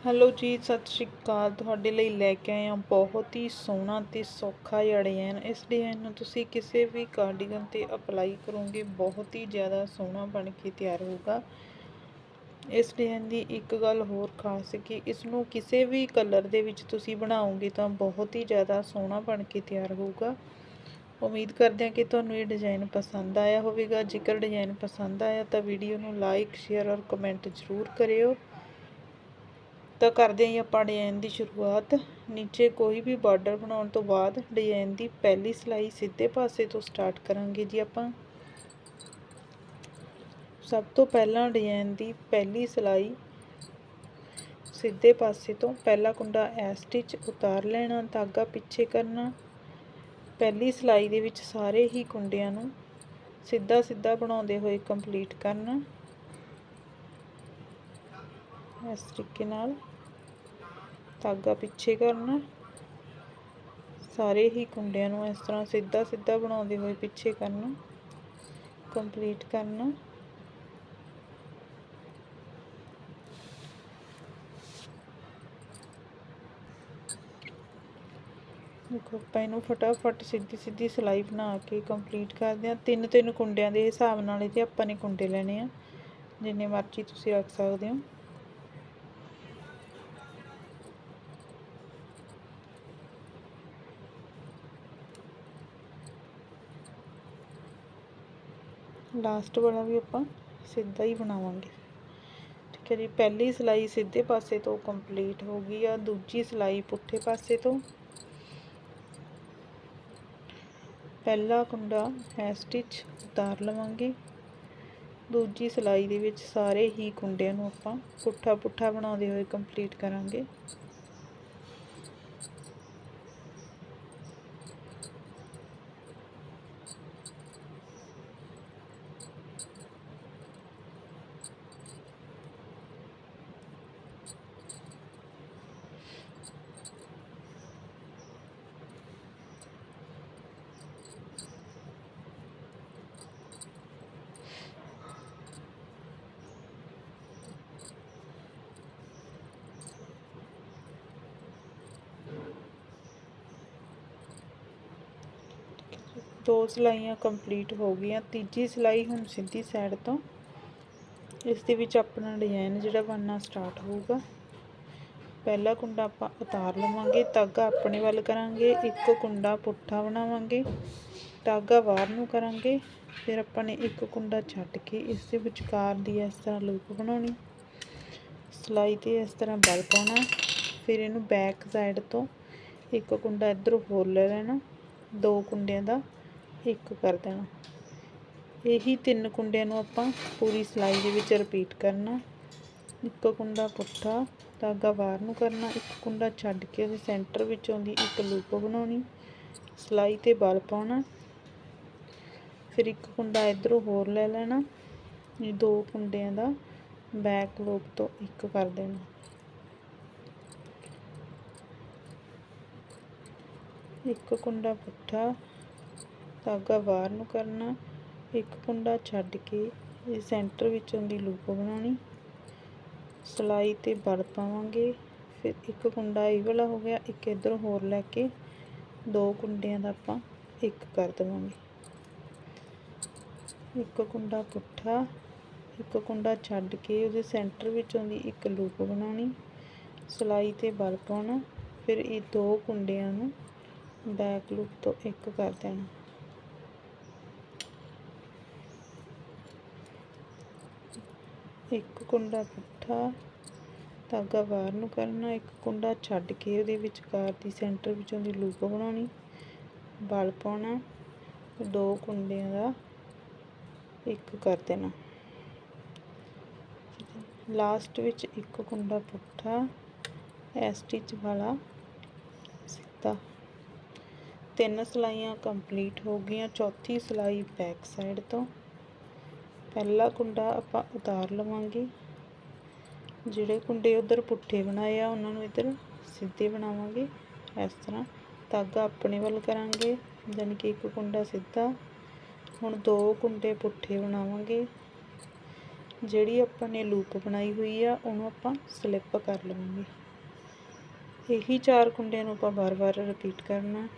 Hello ਜੀ, ਸਤਿ ਸ਼੍ਰੀ ਅਕਾਲ। ਤੁਹਾਡੇ ਲਈ ਲੈ ਕੇ ਆਏ ਹਾਂ ਬਹੁਤ ਹੀ ਸੋਹਣਾ ਤੇ ਸੌਖਾ ਜਿਹਾ ਡਿਜ਼ਾਈਨ ਇਸ ਡਿਜ਼ਾਈਨ ਨੂੰ। ਤੁਸੀਂ ਕਿਸੇ ਵੀ ਕਾਰਡੀਗਨ ਤੇ ਅਪਲਾਈ ਕਰੋਗੇ, ਬਹੁਤ ਹੀ ਜ਼ਿਆਦਾ ਸੋਹਣਾ ਬਣ ਕੇ ਤਿਆਰ ਹੋਊਗਾ। ਇਸ ਡਿਜ਼ਾਈਨ ਦੀ ਇੱਕ ਗੱਲ ਹੋਰ ਖਾਸ ਕਿ ਇਸ ਨੂੰ ਕਿਸੇ ਵੀ ਕਲਰ ਦੇ ਵਿੱਚ ਤੁਸੀਂ ਬਣਾਓਗੇ ਤਾਂ ਬਹੁਤ ਹੀ ਜ਼ਿਆਦਾ ਸੋਹਣਾ ਬਣ ਕੇ ਤਿਆਰ ਹੋਊਗਾ। ਉਮੀਦ ਕਰਦੇ ਹਾਂ ਕਿ ਤੁਹਾਨੂੰ ਇਹ ਡਿਜ਼ਾਈਨ ਪਸੰਦ ਆਇਆ ਹੋਵੇਗਾ। ਜੇਕਰ ਡਿਜ਼ਾਈਨ ਪਸੰਦ ਆਇਆ ਤਾਂ ਵੀਡੀਓ ਨੂੰ ਲਾਈਕ ਸ਼ੇਅਰ ਔਰ ਕਮੈਂਟ ਜ਼ਰੂਰ ਕਰਿਓ। ਤਾਂ ਕਰਦੇ ਹਾਂ ਜੀ ਆਪਾਂ ਡਿਜ਼ਾਈਨ ਦੀ ਸ਼ੁਰੂਆਤ। ਨੀਚੇ ਕੋਈ ਵੀ ਬਾਰਡਰ ਬਣਾਉਣ ਤੋਂ ਬਾਅਦ ਡਿਜ਼ਾਈਨ ਦੀ ਪਹਿਲੀ ਸਲਾਈ ਸਿੱਧੇ ਪਾਸੇ ਤੋਂ ਸਟਾਰਟ ਕਰਾਂਗੇ ਜੀ ਆਪਾਂ। ਸਭ ਤੋਂ ਪਹਿਲਾਂ ਡਿਜ਼ਾਈਨ ਦੀ ਪਹਿਲੀ ਸਲਾਈ ਸਿੱਧੇ ਪਾਸੇ ਤੋਂ ਪਹਿਲਾ ਕੁੰਡਾ ਐ ਸਟਿਚ ਉਤਾਰ ਲੈਣਾ, ਧਾਗਾ ਪਿੱਛੇ ਕਰਨਾ। ਪਹਿਲੀ ਸਲਾਈ ਦੇ ਵਿੱਚ ਸਾਰੇ ਹੀ ਕੁੰਡਿਆਂ ਨੂੰ ਸਿੱਧਾ ਸਿੱਧਾ ਬਣਾਉਂਦੇ ਹੋਏ ਕੰਪਲੀਟ ਕਰਨਾ। ਇਸ ਤਰੀਕੇ ਨਾਲ ਧਾਗਾ ਪਿੱਛੇ ਕਰਨਾ। ਸਾਰੇ ਹੀ ਕੁੰਡਿਆਂ ਨੂੰ ਇਸ ਤਰ੍ਹਾਂ ਸਿੱਧਾ ਸਿੱਧਾ ਬਣਾਉਂਦੇ ਹੋਏ ਪਿੱਛੇ ਕਰਨਾ ਕੰਪਲੀਟ ਕਰਨਾ। ਦੇਖੋ, ਆਪਾਂ ਇਹਨੂੰ ਫਟਾਫਟ ਸਿੱਧੀ ਸਿੱਧੀ ਸਲਾਈ ਬਣਾ ਕੇ ਕੰਪਲੀਟ ਕਰਦੇ ਹਾਂ। ਤਿੰਨ ਤਿੰਨ ਕੁੰਡਿਆਂ ਦੇ ਹਿਸਾਬ ਨਾਲ ਇਹਦੇ ਆਪਾਂ ਨੇ ਕੁੰਡੇ ਲੈਣੇ ਆ, ਜਿੰਨੇ ਮਰਜ਼ੀ ਤੁਸੀਂ ਰੱਖ ਸਕਦੇ ਹੋ। ਲਾਸਟ ਵਾਲਾ ਵੀ ਆਪਾਂ ਸਿੱਧਾ ਹੀ ਬਣਾਵਾਂਗੇ। ਠੀਕ ਹੈ ਜੀ, ਪਹਿਲੀ ਸਿਲਾਈ ਸਿੱਧੇ ਪਾਸੇ ਤੋਂ ਕੰਪਲੀਟ ਹੋ ਗਈ ਆ, ਦੂਜੀ ਸਿਲਾਈ ਪੁੱਠੇ ਪਾਸੇ ਤੋਂ। ਪਹਿਲਾ ਕੁੰਡਾ ਹੈ ਸਟਿਚ ਉਤਾਰ ਲਵਾਂਗੇ। ਦੂਜੀ ਸਿਲਾਈ ਦੇ ਵਿੱਚ ਸਾਰੇ ਹੀ ਕੁੰਡਿਆਂ ਨੂੰ ਆਪਾਂ ਪੁੱਠਾ ਪੁੱਠਾ ਬਣਾਉਂਦੇ ਹੋਏ ਕੰਪਲੀਟ ਕਰਾਂਗੇ। ਦੋ ਸਿਲਾਈਆਂ ਕੰਪਲੀਟ ਹੋ ਗਈਆਂ। ਤੀਜੀ ਸਿਲਾਈ ਹੁਣ ਸਿੱਧੀ ਸਾਈਡ ਤੋਂ। ਇਸ ਦੇ ਵਿੱਚ ਆਪਣਾ ਡਿਜ਼ਾਈਨ ਜਿਹੜਾ ਬਣਨਾ ਸਟਾਰਟ ਹੋਊਗਾ। ਪਹਿਲਾ ਕੁੰਡਾ ਆਪਾਂ ਉਤਾਰ ਲਵਾਂਗੇ ਧਾਗਾ ਆਪਣੇ ਵੱਲ ਕਰਾਂਗੇ, ਇੱਕ ਕੁੰਡਾ ਪੁੱਠਾ ਬਣਾਵਾਂਗੇ ਧਾਗਾ ਬਾਹਰ ਨੂੰ ਕਰਾਂਗੇ, ਫਿਰ ਆਪਾਂ ਨੇ ਇੱਕ ਕੁੰਡਾ ਛੱਡ ਕੇ ਇਸ ਦੇ ਵਿਚਕਾਰ ਦੀ ਇਸ ਤਰ੍ਹਾਂ ਲੂਪ ਬਣਾਉਣੀ। ਸਲਾਈ ਤੇ ਇਸ ਤਰ੍ਹਾਂ ਬਲ ਪਾਉਣਾ। ਫਿਰ ਇਹਨੂੰ ਬੈਕ ਸਾਈਡ ਤੋਂ ਇੱਕ ਕੁੰਡਾ ਇੱਧਰ ਹੋਰ ਲੈ ਲੈਣਾ। ਦੋ ਕੁੰਡਿਆਂ ਦਾ ਇੱਕ ਕਰ ਦੇਣਾ। ਇਹੀ ਤਿੰਨ ਕੁੰਡਿਆਂ ਨੂੰ ਆਪਾਂ ਪੂਰੀ ਸਿਲਾਈ ਦੇ ਵਿੱਚ ਰਿਪੀਟ ਕਰਨਾ। ਇੱਕ ਕੁੰਡਾ ਪੁੱਠਾ ਧਾਗਾ ਬਾਹਰ ਨੂੰ ਕਰਨਾ। ਇੱਕ ਕੁੰਡਾ ਛੱਡ ਕੇ ਉਹਦੇ ਸੈਂਟਰ ਵਿੱਚੋਂ ਦੀ ਇੱਕ ਲੂਪ ਬਣਾਉਣੀ। ਸਿਲਾਈ ਤੇ ਬਲ ਪਾਉਣਾ। ਫਿਰ ਇੱਕ ਕੁੰਡਾ ਇਧਰੋਂ ਹੋਰ ਲੈ ਲੈਣਾ। ਇਹ ਦੋ ਕੁੰਡਿਆਂ ਦਾ ਬੈਕ ਲੂਪ ਤੋਂ ਇੱਕ ਕਰ ਦੇਣਾ। ਇੱਕ ਕੁੰਡਾ ਪੁੱਠਾ ਧਾਗਾ ਬਾਹਰ ਨੂੰ ਕਰਨਾ, ਇੱਕ ਕੁੰਡਾ ਛੱਡ ਕੇ ਇਹ ਸੈਂਟਰ ਵਿੱਚੋਂ ਦੀ ਲੂਪ ਬਣਾਉਣੀ। ਸਲਾਈ ਤੇ ਬਲ ਪਾਵਾਂਗੇ, ਫਿਰ ਇੱਕ ਕੁੰਡਾ ਇਹ ਵਾਲਾ ਹੋ ਗਿਆ, ਇੱਕ ਇਧਰ ਹੋਰ ਲੈ ਕੇ ਦੋ ਕੁੰਡਿਆਂ ਦਾ ਆਪਾਂ ਇੱਕ ਕਰ ਦੇਵਾਂਗੇ। ਇੱਕ ਕੁੰਡਾ ਪੁੱਠਾ, ਇੱਕ ਕੁੰਡਾ ਛੱਡ ਕੇ ਉਹਦੇ ਸੈਂਟਰ ਵਿੱਚੋਂ ਦੀ ਇੱਕ ਲੂਪ ਬਣਾਉਣੀ। ਸਲਾਈ ਤੇ ਬਲ ਪਾਉਣਾ, ਫਿਰ ਇਹ ਦੋ ਕੁੰਡਿਆਂ ਨੂੰ ਬੈਕ ਲੂਪ ਤੋਂ ਇੱਕ ਕਰ ਦੇਣਾ। ਇੱਕ ਕੁੰਡਾ ਪੁੱਠਾ ਧਾਗਾ ਬਾਹਰ ਨੂੰ ਕਰਨਾ, ਇੱਕ ਕੁੰਡਾ ਛੱਡ ਕੇ ਉਹਦੇ ਵਿਚਕਾਰ ਦੀ ਸੈਂਟਰ ਵਿੱਚੋਂ ਦੀ ਲੂਪ ਬਣਾਉਣੀ, ਬਲ ਪਾਉਣਾ, ਦੋ ਕੁੰਡਿਆਂ ਦਾ ਇੱਕ ਕਰ ਦੇਣਾ। ਲਾਸਟ ਵਿੱਚ ਇੱਕ ਕੁੰਡਾ ਪੁੱਠਾ ਐ ਸਟਿਚ ਵਾਲਾ ਸਿੱਧਾ। ਤਿੰਨ ਸਲਾਈਆਂ ਕੰਪਲੀਟ ਹੋ ਗਈਆਂ, ਚੌਥੀ ਸਲਾਈ ਬੈਕ ਸਾਈਡ ਤੋਂ ਪਹਿਲਾ ਕੁੰਡਾ ਆਪਾਂ ਉਤਾਰ ਲਵਾਂਗੇ। ਜਿਹੜੇ ਕੁੰਡੇ ਉਧਰ ਪੁੱਠੇ ਬਣਾਏ ਆ, ਉਹਨਾਂ ਨੂੰ ਇੱਧਰ ਸਿੱਧੇ ਬਣਾਵਾਂਗੇ। ਇਸ ਤਰ੍ਹਾਂ ਧਾਗਾ ਆਪਣੇ ਵੱਲ ਕਰਾਂਗੇ ਯਾਨੀ ਕਿ ਇੱਕ ਕੁੰਡਾ ਸਿੱਧਾ। ਹੁਣ ਦੋ ਕੁੰਡੇ ਪੁੱਠੇ ਬਣਾਵਾਂਗੇ। ਜਿਹੜੀ ਆਪਾਂ ਨੇ ਲੂਪ ਬਣਾਈ ਹੋਈ ਆ, ਉਹਨੂੰ ਆਪਾਂ ਸਲਿੱਪ ਕਰ ਲਵਾਂਗੇ। ਇਹੀ ਚਾਰ ਕੁੰਡਿਆਂ ਨੂੰ ਆਪਾਂ ਵਾਰ-ਵਾਰ ਰਿਪੀਟ ਕਰਨਾ।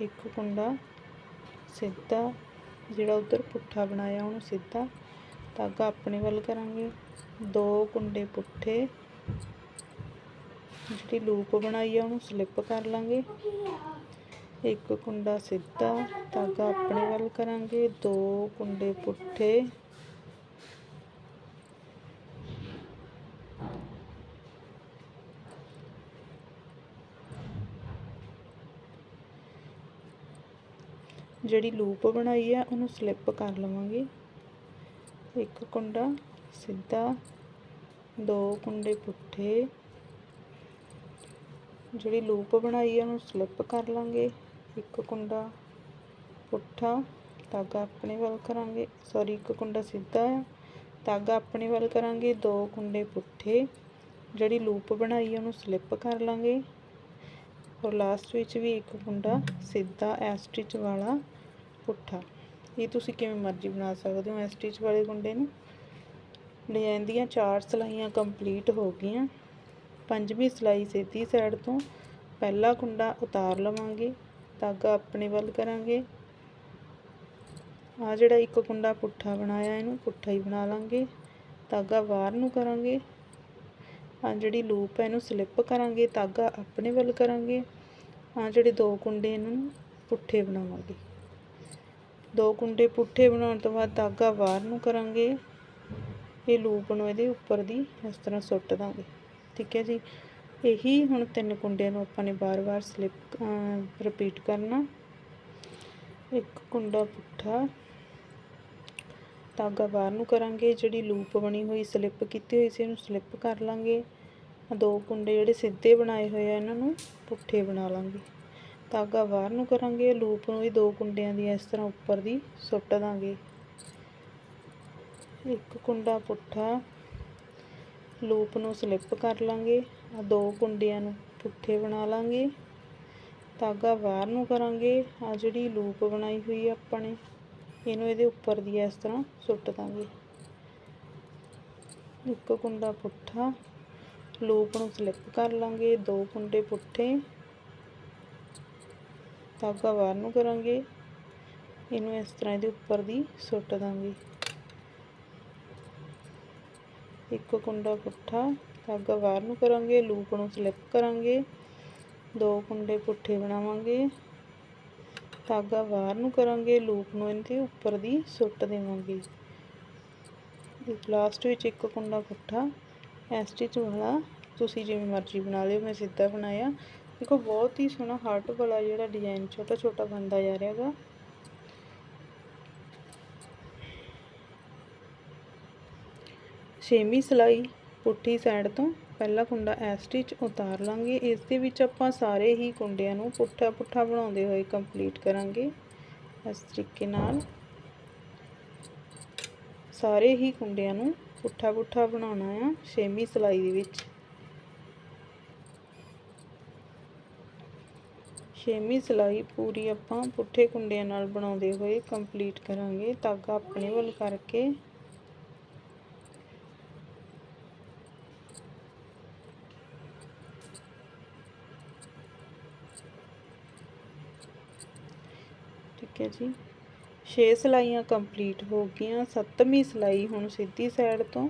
ਇੱਕ ਕੁੰਡਾ ਸਿੱਧਾ, ਜਿਹੜਾ ਉਧਰ ਪੁੱਠਾ ਬਣਾਇਆ, ਉਹਨੂੰ ਸਿੱਧਾ ਧਾਗਾ ਆਪਣੇ ਵੱਲ ਕਰਾਂਗੇ। ਦੋ ਕੁੰਡੇ ਪੁੱਠੇ। ਜਿਹੜੀ ਲੂਪ ਬਣਾਈ ਆ, ਉਹਨੂੰ ਸਲਿੱਪ ਕਰ ਲਾਂਗੇ। ਇੱਕ ਕੁੰਡਾ ਸਿੱਧਾ ਧਾਗਾ ਆਪਣੇ ਵੱਲ ਕਰਾਂਗੇ। ਦੋ ਕੁੰਡੇ ਪੁੱਠੇ। ਜਿਹੜੀ ਲੂਪ ਬਣਾਈ ਆ, ਉਹਨੂੰ ਸਲਿੱਪ ਕਰ ਲਵਾਂਗੇ। ਇੱਕ ਕੁੰਡਾ, ਸਿੱਧਾ, ਦੋ ਕੁੰਡੇ ਪੁੱਠੇ। ਜਿਹੜੀ ਲੂਪ ਬਣਾਈ ਆ, ਉਹਨੂੰ ਸਲਿੱਪ ਕਰ ਲਾਂਗੇ। ਇੱਕ ਕੁੰਡਾ ਪੁੱਠਾ ਧਾਗਾ ਆਪਣੇ ਵੱਲ ਕਰਾਂਗੇ। ਸੌਰੀ ਇੱਕ ਕੁੰਡਾ ਸਿੱਧਾ ਆ ਧਾਗਾ ਆਪਣੇ ਵੱਲ ਕਰਾਂਗੇ, ਦੋ ਕੁੰਡੇ ਪੁੱਠੇ। ਜਿਹੜੀ ਲੂਪ ਬਣਾਈ ਉਹਨੂੰ ਸਲਿੱਪ ਕਰ ਲਾਂਗੇ। ਔਰ ਲਾਸਟ ਵਿੱਚ ਵੀ ਇੱਕ ਕੁੰਡਾ ਸਿੱਧਾ ਐ ਸਟਿਚ ਵਾਲਾ ਪੁੱਠਾ। ਇਹ ਤੁਸੀਂ ਕਿਵੇਂ ਮਰਜ਼ੀ ਬਣਾ ਸਕਦੇ ਹੋ ਐ ਸਟਿਚ ਵਾਲੇ ਕੁੰਡੇ ਨੂੰ? ਡਿਜ਼ਾਈਨ ਦੀਆਂ ਚਾਰ ਸਲਾਈਆਂ ਕੰਪਲੀਟ ਹੋ ਗਈਆਂ। ਪੰਜਵੀਂ ਸਲਾਈ ਸਿੱਧੀ ਸਾਈਡ ਤੋਂ ਪਹਿਲਾ ਕੁੰਡਾ ਉਤਾਰ ਲਵਾਂਗੇ। ਧਾਗਾ ਆਪਣੇ ਵੱਲ ਕਰਾਂਗੇ। ਆ ਜਿਹੜਾ ਇੱਕ ਕੁੰਡਾ ਪੁੱਠਾ ਬਣਾਇਆ, ਇਹਨੂੰ ਪੁੱਠਾ ਹੀ ਬਣਾ ਲਾਂਗੇ। ਧਾਗਾ ਬਾਹਰ ਨੂੰ ਕਰਾਂਗੇ। ਆ ਜਿਹੜੀ ਲੂਪ ਹੈ, ਇਹਨੂੰ ਸਲਿੱਪ ਕਰਾਂਗੇ। ਧਾਗਾ ਆਪਣੇ ਵੱਲ ਕਰਾਂਗੇ। ਆ ਜਿਹੜੇ ਦੋ ਕੁੰਡੇ ਇਹਨਾਂ ਨੂੰ ਪੁੱਠੇ ਬਣਾਵਾਂਗੇ। ਦੋ ਕੁੰਡੇ ਪੁੱਠੇ ਬਣਾਉਣ ਤੋਂ ਬਾਅਦ ਧਾਗਾ ਬਾਹਰ ਨੂੰ ਕਰਾਂਗੇ। ਇਹ ਲੂਪ ਨੂੰ ਇਹਦੇ ਉੱਪਰ ਦੀ ਇਸ ਤਰ੍ਹਾਂ ਸੁੱਟ ਦਾਂਗੇ। ਠੀਕ ਹੈ ਜੀ? ਇਹੀ ਹੁਣ ਤਿੰਨ ਕੁੰਡਿਆਂ ਨੂੰ ਆਪਾਂ ਨੇ ਬਾਰ-ਬਾਰ ਸਲਿੱਪ ਰਿਪੀਟ ਕਰਨਾ। ਇੱਕ ਕੁੰਡਾ ਪੁੱਠਾ ਧਾਗਾ ਬਾਹਰ ਨੂੰ ਕਰਾਂਗੇ। ਜਿਹੜੀ ਲੂਪ ਬਣੀ ਹੋਈ ਸਲਿੱਪ ਕੀਤੀ ਹੋਈ ਸੀ, ਇਹਨੂੰ ਸਲਿੱਪ ਕਰ ਲਾਂਗੇ। ਦੋ ਕੁੰਡੇ ਜਿਹੜੇ ਸਿੱਧੇ ਬਣਾਏ ਹੋਏ ਆ, ਇਹਨਾਂ ਨੂੰ ਪੁੱਠੇ ਬਣਾ ਲਾਂਗੇ। ਧਾਗਾ ਬਾਹਰ ਨੂੰ ਕਰਾਂਗੇ, ਲੂਪ ਨੂੰ ਵੀ ਦੋ ਕੁੰਡਿਆਂ ਦੀ ਇਸ ਤਰ੍ਹਾਂ ਉੱਪਰ ਦੀ ਸੁੱਟ ਦਾਂਗੇ। ਇੱਕ ਕੁੰਡਾ ਪੁੱਠਾ, ਲੂਪ ਨੂੰ ਸਲਿੱਪ ਕਰ ਲਾਂਗੇ ਆ ਦੋ ਕੁੰਡਿਆਂ ਨੂੰ ਪੁੱਠੇ ਬਣਾ ਲਾਂਗੇ। ਧਾਗਾ ਬਾਹਰ ਨੂੰ ਕਰਾਂਗੇ ਆ ਜਿਹੜੀ ਲੂਪ ਬਣਾਈ ਹੋਈ ਆ ਆਪਾਂ ਨੇ ਇਹਨੂੰ ਇਹਦੇ ਉੱਪਰ ਦੀ ਇਸ ਤਰ੍ਹਾਂ ਸੁੱਟ ਦਾਂਗੇ। ਇੱਕ ਕੁੰਡਾ ਪੁੱਠਾ, ਲੂਪ ਨੂੰ ਸਲਿੱਪ ਕਰ ਲਾਂਗੇ, ਦੋ ਕੁੰਡੇ ਪੁੱਠੇ ਧਾਗਾ ਬਾਹਰ ਨੂੰ ਕਰਾਂਗੇ। ਇਹਨੂੰ ਇਸ ਤਰ੍ਹਾਂ ਇਹਦੇ ਉੱਪਰ ਦੀ ਸੁੱਟ ਦਾਂਗੇ। ਇੱਕ ਕੁੰਡਾ ਪੁੱਠਾ ਧਾਗਾ ਬਾਹਰ ਨੂੰ ਕਰਾਂਗੇ, ਲੂਪ ਨੂੰ ਸਲਿੱਪ ਕਰਾਂਗੇ। ਦੋ ਕੁੰਡੇ ਪੁੱਠੇ ਬਣਾਵਾਂਗੇ। ਧਾਗਾ ਬਾਹਰ ਨੂੰ ਕਰਾਂਗੇ, ਲੂਪ ਨੂੰ ਇਹਦੇ ਉੱਪਰ ਦੀ ਸੁੱਟ ਦੇਵਾਂਗੇ। ਲਾਸਟ ਵਿੱਚ ਇੱਕ ਕੁੰਡਾ ਪੁੱਠਾ ਐ ਸਟਿਚ ਵਾਲਾ ਤੁਸੀਂ ਜਿਵੇਂ ਮਰਜ਼ੀ ਬਣਾ ਲਿਓ, ਮੈਂ ਸਿੱਧਾ ਬਣਾਇਆ। ਦੇਖੋ, ਬਹੁਤ ਹੀ ਸੋਹਣਾ ਹਾਰਟ ਵਾਲਾ ਜਿਹੜਾ ਡਿਜ਼ਾਈਨ ਛੋਟਾ ਛੋਟਾ ਬਣਦਾ ਜਾ ਰਿਹਾ ਹੈਗਾ। ਛੇਵੀਂ ਸਲਾਈ ਪੁੱਠੀ ਸਾਈਡ ਤੋਂ ਪਹਿਲਾ ਕੁੰਡਾ ਐ ਸਟਿਚ ਉਤਾਰ ਲਾਂਗੇ। ਇਸ ਦੇ ਵਿੱਚ ਆਪਾਂ ਸਾਰੇ ਹੀ ਕੁੰਡਿਆਂ ਨੂੰ ਪੁੱਠਾ ਪੁੱਠਾ ਬਣਾਉਂਦੇ ਹੋਏ ਕੰਪਲੀਟ ਕਰਾਂਗੇ। ਇਸ ਤਰੀਕੇ ਨਾਲ ਸਾਰੇ ਹੀ ਕੁੰਡਿਆਂ ਨੂੰ ਪੁੱਠਾ ਪੁੱਠਾ ਬਣਾਉਣਾ ਆ ਛੇਵੀਂ ਸਲਾਈ ਦੇ ਵਿੱਚ। ਛੇਵੀਂ ਸਲਾਈ ਪੂਰੀ ਆਪਾਂ ਪੁੱਠੇ ਕੁੰਡਿਆਂ ਨਾਲ ਬਣਾਉਂਦੇ ਹੋਏ ਕੰਪਲੀਟ ਕਰਾਂਗੇ। ਧਾਗਾ ਆਪਣੇ ਵੱਲ ਕਰਕੇ। ਠੀਕ ਹੈ ਜੀ। 6 ਸਲਾਈਆਂ ਕੰਪਲੀਟ ਹੋ ਗਈਆਂ। ਸੱਤਵੀਂ ਸਲਾਈ ਹੁਣ ਸਿੱਧੀ ਸਾਈਡ ਤੋਂ।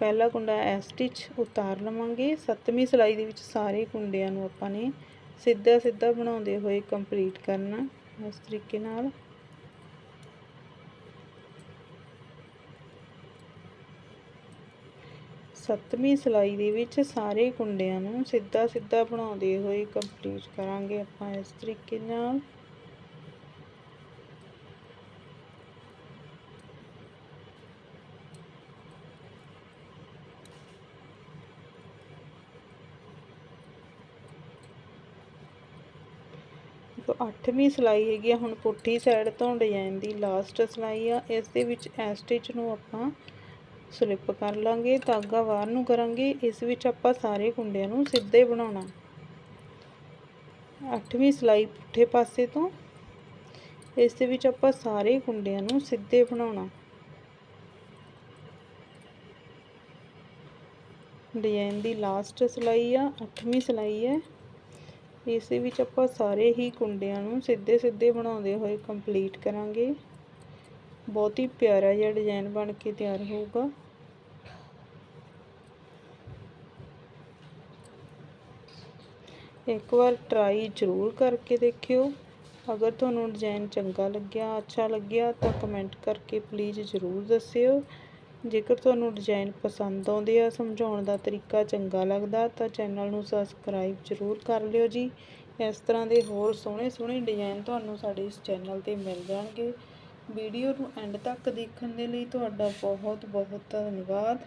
ਪਹਿਲਾ ਕੁੰਡਾ ਐ ਸਟਿਚ ਉਤਾਰ ਲਵਾਂਗੇ। ਸੱਤਵੀਂ ਸਲਾਈ ਦੇ ਵਿੱਚ ਸਾਰੇ ਕੁੰਡਿਆਂ ਨੂੰ ਆਪਾਂ ਨੇ ਸਿੱਧਾ ਸਿੱਧਾ ਬਣਾਉਂਦੇ ਹੋਏ ਕੰਪਲੀਟ ਕਰਨਾ ਇਸ ਤਰੀਕੇ ਨਾਲ। ਸੱਤਵੀਂ ਸਲਾਈ ਦੇ ਵਿੱਚ ਸਾਰੇ ਕੁੰਡਿਆਂ ਨੂੰ ਸਿੱਧਾ ਸਿੱਧਾ ਬਣਾਉਂਦੇ ਹੋਏ ਕੰਪਲੀਟ ਕਰਾਂਗੇ ਆਪਾਂ ਇਸ ਤਰੀਕੇ ਨਾਲ। 108ਵੀਂ ਸਲਾਈ ਹੈਗੀ ਆ, ਹੁਣ ਪੁੱਠੀ ਸਾਈਡ ਤੋਂ ਡਿਜ਼ਾਈਨ ਦੀ ਲਾਸਟ ਸਲਾਈ ਆ, ਇਸ ਦੇ ਵਿੱਚ ਇਸ ਸਟਿਚ ਨੂੰ ਆਪਾਂ ਸਲਿੱਪ ਕਰ ਲਾਂਗੇ, ਧਾਗਾ ਬਾਹਰ ਨੂੰ ਕਰਾਂਗੇ, ਇਸ ਵਿੱਚ ਆਪਾਂ ਸਾਰੇ ਕੁੰਡਿਆਂ ਨੂੰ ਸਿੱਧੇ ਬਣਾਉਣਾ। 8ਵੀਂ ਸਲਾਈ ਪੁੱਠੇ ਪਾਸੇ ਤੋਂ, ਇਸ ਦੇ ਵਿੱਚ ਆਪਾਂ ਸਾਰੇ ਕੁੰਡਿਆਂ ਨੂੰ ਸਿੱਧੇ ਬਣਾਉਣਾ। ਡਿਜ਼ਾਈਨ ਦੀ ਲਾਸਟ ਸਲਾਈ ਆ 8ਵੀਂ ਸਲਾਈ ਹੈ। ਇਸ ਵਿੱਚ ਆਪਾਂ ਸਾਰੇ ਹੀ ਕੁੰਡਿਆਂ ਨੂੰ ਸਿੱਧੇ ਸਿੱਧੇ ਬਣਾਉਂਦੇ ਹੋਏ ਕੰਪਲੀਟ ਕਰਾਂਗੇ। ਬਹੁਤ ਹੀ ਪਿਆਰਾ ਜਿਹਾ ਡਿਜ਼ਾਈਨ ਬਣ ਕੇ ਤਿਆਰ ਹੋਊਗਾ। ਇੱਕ ਵਾਰ ਟਰਾਈ ਜ਼ਰੂਰ ਕਰਕੇ ਦੇਖਿਓ। ਅਗਰ ਤੁਹਾਨੂੰ ਡਿਜ਼ਾਈਨ ਚੰਗਾ ਲੱਗਿਆ, ਅੱਛਾ ਲੱਗਿਆ ਤਾਂ ਕਮੈਂਟ ਕਰਕੇ ਪਲੀਜ਼ ਜ਼ਰੂਰ ਦੱਸਿਓ। ਜੇਕਰ ਤੁਹਾਨੂੰ ਡਿਜ਼ਾਈਨ ਪਸੰਦ ਆਉਂਦੇ ਆ, ਸਮਝਾਉਣ ਦਾ ਤਰੀਕਾ ਚੰਗਾ ਲੱਗਦਾ, ਤਾਂ ਚੈਨਲ ਨੂੰ ਸਬਸਕ੍ਰਾਈਬ ਜ਼ਰੂਰ ਕਰ ਲਿਓ ਜੀ। ਇਸ ਤਰ੍ਹਾਂ ਦੇ ਹੋਰ ਸੋਹਣੇ ਸੋਹਣੇ ਡਿਜ਼ਾਈਨ ਤੁਹਾਨੂੰ ਸਾਡੇ ਇਸ ਚੈਨਲ ਤੇ ਮਿਲ ਜਾਣਗੇ। ਵੀਡੀਓ ਨੂੰ ਐਂਡ ਤੱਕ ਦੇਖਣ ਦੇ ਲਈ ਤੁਹਾਡਾ ਬਹੁਤ ਬਹੁਤ ਧੰਨਵਾਦ।